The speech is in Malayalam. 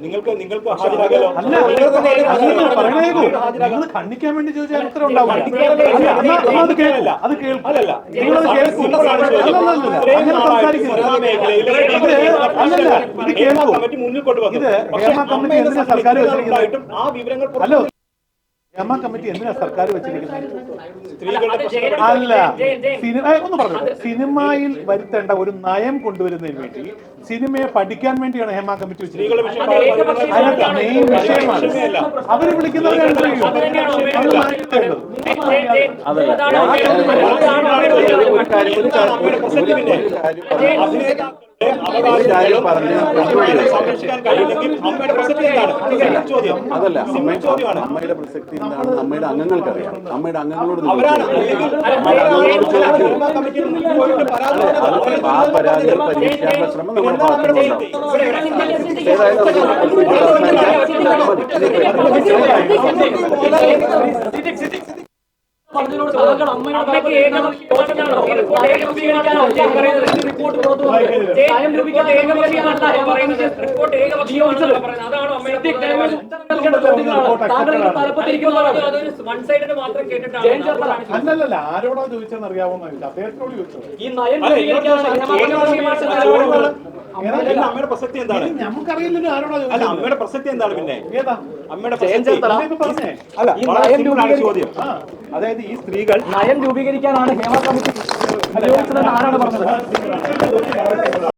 നിങ്ങൾക്ക് നിങ്ങൾക്ക് നിങ്ങൾ ഖണ്ഡിക്കാൻ വേണ്ടി ചോദിച്ചാൽ ഉത്തരം എന്നാ അത് കേൾക്കൂ. അത് കേൾക്കൂ. അല്ലല്ല നിങ്ങളത് കേൾക്കൂ. അല്ലല്ലല്ല അങ്ങനെ സംസാരിക്കരുത്. ഇത് കമ്മിറ്റി എന്തിനാ സർക്കാർ വെച്ചിരിക്കുന്നത്? ഹേമ കമ്മിറ്റി എന്തിനാ സർക്കാർ വെച്ചിരിക്കുന്നത്? അല്ല സിനിമ ഒന്ന് പറഞ്ഞു. സിനിമയിൽ വരുത്തേണ്ട ഒരു നയം കൊണ്ടുവരുന്നതിന് വേണ്ടി സിനിമയെ പഠിക്കാൻ വേണ്ടിയാണ് ഹേമ കമ്മിറ്റി വെച്ചിരിക്കുന്നത്. അതിനകത്ത് മെയിൻ വിഷയമാണ്. അവർ വിളിക്കുന്നവരെ interview. അത് മാറ്റേണ്ടത്. എന്താണ് അമ്മയുടെ പ്രസക്തി എന്താണ് അതല്ല അമ്മയുടെ ചോദ്യമാണ് അറിയാം അമ്മയുടെ അംഗങ്ങളോട് ആ പരാതികൾ പരിഹരിക്കാനുള്ള ശ്രമം നമ്മൾ ഭാഗത്തുനിന്നുണ്ടാവും ഏതായാലും അല്ലല്ല ആരോടാ ചോദിച്ചെന്ന് അറിയാവുന്ന അദ്ദേഹത്തിനോട് ചോദിച്ചത്. ഈ നയം അല്ല, അമ്മയുടെ പ്രസക്തി എന്താണ്? നമുക്കറിയില്ലല്ലോ ആരോടാ അല്ല അമ്മയുടെ പ്രസക്തി എന്താണ് പിന്നെ? അമ്മയുടെ പ്രസക്തി. അല്ല വളരെ നയം സിമ്പിൾ ആണ് ചോദ്യം. അതായത് ഈ സ്ത്രീകൾ നയം രൂപീകരിക്കാനാണ് ഹേമ കമ്മിറ്റി ആരാണ് പറഞ്ഞത്?